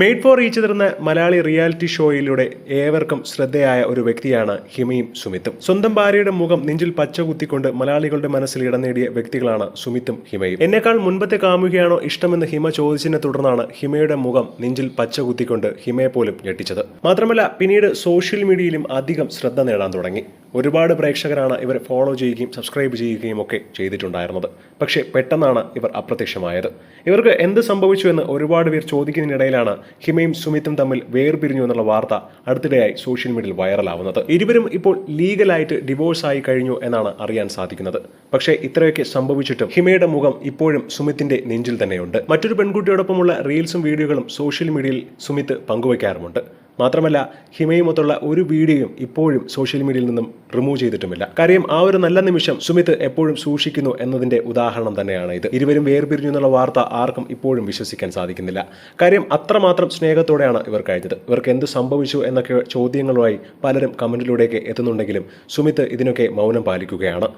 Made for each എന്ന Malayali reality ഷോയിലൂടെ ഏവർക്കും ശ്രദ്ധയായ ഒരു വ്യക്തിയാണ് ഹിമയും സുമിത്തും. സ്വന്തം ഭാര്യയുടെ മുഖം നെഞ്ചിൽ പച്ച കുത്തിക്കൊണ്ട് മലയാളികളുടെ മനസ്സിൽ ഇടം നേടിയ വ്യക്തികളാണ് സുമിത്തും ഹിമയും. എന്നെക്കാൾ മുൻപത്തെ കാമുകയാണോ ഇഷ്ടമെന്ന് ഹിമ ചോദിച്ചതിനെ തുടർന്നാണ് ഹിമയുടെ മുഖം നെഞ്ചിൽ പച്ച കുത്തിക്കൊണ്ട് ഹിമയെ പോലും ഞെട്ടിച്ചത്. മാത്രമല്ല പിന്നീട് സോഷ്യൽ മീഡിയയിലും അധികം ശ്രദ്ധ നേടാൻ തുടങ്ങി. ഒരുപാട് പ്രേക്ഷകരാണ് ഇവർ ഫോളോ ചെയ്യുകയും സബ്സ്ക്രൈബ് ചെയ്യുകയും ഒക്കെ ചെയ്തിട്ടുണ്ടായിരുന്നത്. പക്ഷേ പെട്ടെന്നാണ് ഇവർ അപ്രത്യക്ഷമായത്. ഇവർക്ക് എന്ത് സംഭവിച്ചു എന്ന് ഒരുപാട് പേർ ചോദിക്കുന്നതിനിടയിലാണ് ഹിമയും സുമിത്തും തമ്മിൽ വേർപിരിഞ്ഞു എന്നുള്ള വാർത്ത അടുത്തിടെയായി സോഷ്യൽ മീഡിയയിൽ വൈറലാവുന്നത് ഇരുവരും ഇപ്പോൾ ലീഗലായിട്ട് ഡിവോഴ്സ് ആയി കഴിഞ്ഞു എന്നാണ് അറിയാൻ സാധിക്കുന്നത്. പക്ഷേ ഇത്രയൊക്കെ സംഭവിച്ചിട്ടും ഹിമയുടെ മുഖം ഇപ്പോഴും സുമിത്തിന്റെ നെഞ്ചിൽ തന്നെയുണ്ട്. മറ്റൊരു പെൺകുട്ടിയോടൊപ്പമുള്ള റീൽസും വീഡിയോകളും സോഷ്യൽ മീഡിയയിൽ സുമിത്ത് പങ്കുവയ്ക്കാറുമുണ്ട് മാത്രമല്ല ഹിമയുമൊത്തുള്ള ഒരു വീഡിയോയും ഇപ്പോഴും സോഷ്യൽ മീഡിയയിൽ നിന്നും റിമൂവ് ചെയ്തിട്ടുമില്ല. കാര്യം ആ ഒരു നല്ല നിമിഷം സുമിത് എപ്പോഴും സൂക്ഷിക്കുന്നു എന്നതിന്റെ ഉദാഹരണം തന്നെയാണ് ഇത്. ഇരുവരും വേർപിരിഞ്ഞു എന്നുള്ള വാർത്ത ആർക്കും ഇപ്പോഴും വിശ്വസിക്കാൻ സാധിക്കുന്നില്ല. കാര്യം അത്രമാത്രം സ്നേഹത്തോടെയാണ് ഇവർ കഴിഞ്ഞത്. ഇവർക്ക് എന്ത് സംഭവിച്ചു എന്നൊക്കെ ചോദ്യങ്ങളുമായി പലരും കമന്റിലൂടെയൊക്കെ എത്തുന്നുണ്ടെങ്കിലും സുമിത് ഇതിനൊക്കെ മൗനം പാലിക്കുകയാണ്.